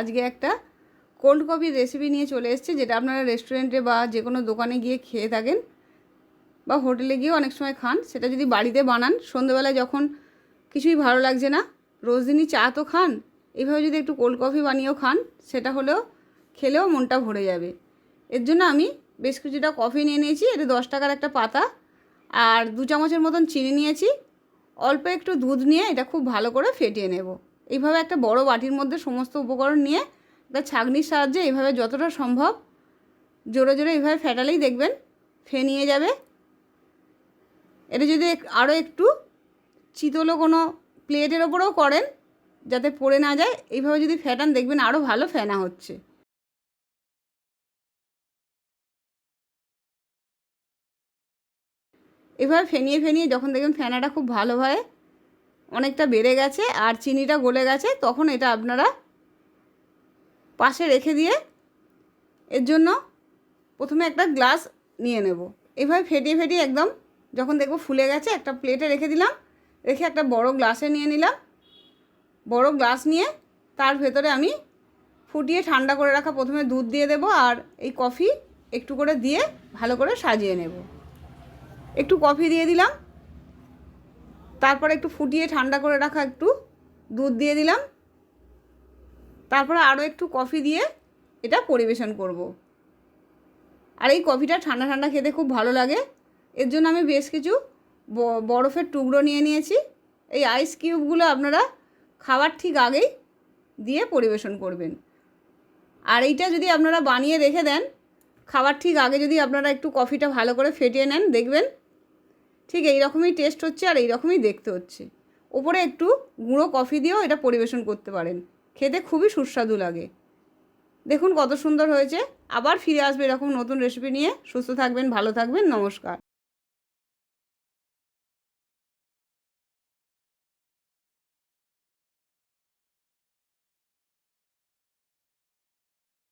আজকে একটা কোল্ড কফির রেসিপি নিয়ে চলে এসেছি, যেটা আপনারা রেস্টুরেন্টে বা যে কোনো দোকানে গিয়ে খেয়ে থাকেন বা হোটেলে গিয়েও অনেক সময় খান। সেটা যদি বাড়িতে বানান, সন্ধেবেলায় যখন কিছুই ভালো লাগছে না, রোজ দিনই চা তো খান, এইভাবে যদি একটু কোল্ড কফি বানিয়েও খান, সেটা হলেও খেলেও মনটা ভরে যাবে। এর জন্য আমি বেশ কিছুটা কফি নিয়ে নিয়েছি এটা দশ টাকার একটা পাতা আর দু চামচের মতন চিনি নিয়েছি। অল্প একটু দুধ নিয়ে এটা খুব ভালো করে ফেটিয়ে নেব। এইভাবে একটা বড় বাটির মধ্যে সমস্ত উপকরণ নিয়ে একটা ছাঁকনির সাহায্যে এইভাবে যতটা সম্ভব জোরে জোরে এইভাবে ফেটালেই দেখবেন ফেনিয়ে যাবে। এটা যদি আরও একটু চিতলো কোনো প্লেটের ওপরেও করেন যাতে পড়ে না যায় এইভাবে যদি ফেটান দেখবেন আরও ভালো ফেনা হচ্ছে। এভাবে ফেনিয়ে ফেনিয়ে যখন দেখবেন ফেনাটা খুব ভালোভাবে অনেকটা বেড়ে গেছে আর চিনিটা গলে গেছে, তখন এটা আপনারা পাশে রেখে দিয়ে এর জন্য প্রথমে একটা গ্লাস নিয়ে নেব। এভাবে ফেটিয়ে ফেটিয়ে একদম যখন দেখব ফুলে গেছে, একটা প্লেটে রেখে দিলাম, রেখে একটা বড় গ্লাসে নিয়ে নিলাম। বড় গ্লাস নিয়ে তার ভেতরে আমি ফুটিয়ে ঠান্ডা করে রাখা প্রথমে দুধ দিয়ে দেবো আর এই কফি একটু করে দিয়ে ভালো করে সাজিয়ে নেব। একটু কফি দিয়ে দিলাম। তারপরে একটু ফুটিয়ে ঠান্ডা করে রাখা একটু দুধ দিয়ে দিলাম। তারপরে আরও একটু কফি দিয়ে এটা পরিবেশন করব। আর এই কফিটা ঠান্ডা ঠান্ডা খেতে খুব ভালো লাগে। এর জন্য আমি বেশ কিছু বরফের টুকরো নিয়ে নিয়েছি। এই আইস কিউবগুলো আপনারা খাওয়ার ঠিক আগেই দিয়ে পরিবেশন করবেন। আর এইটা যদি আপনারা বানিয়ে রেখে দেন খাবার ঠিক আগে যদি আপনারা একটু কফিটা ভালো করে ফেটিয়ে নেন, দেখবেন ঠিক এই রকমই টেস্ট হচ্ছে আর এই রকমই দেখতে হচ্ছে। ওপরে একটু গুঁড়ো কফি দিয়েও এটা পরিবেশন করতে পারেন। খেতে খুবই সুস্বাদু লাগে। দেখুন কত সুন্দর হয়েছে। আবার ফিরে আসবে এরকম নতুন রেসিপি নিয়ে। সুস্থ থাকবেন, ভালো থাকবেন, নমস্কার।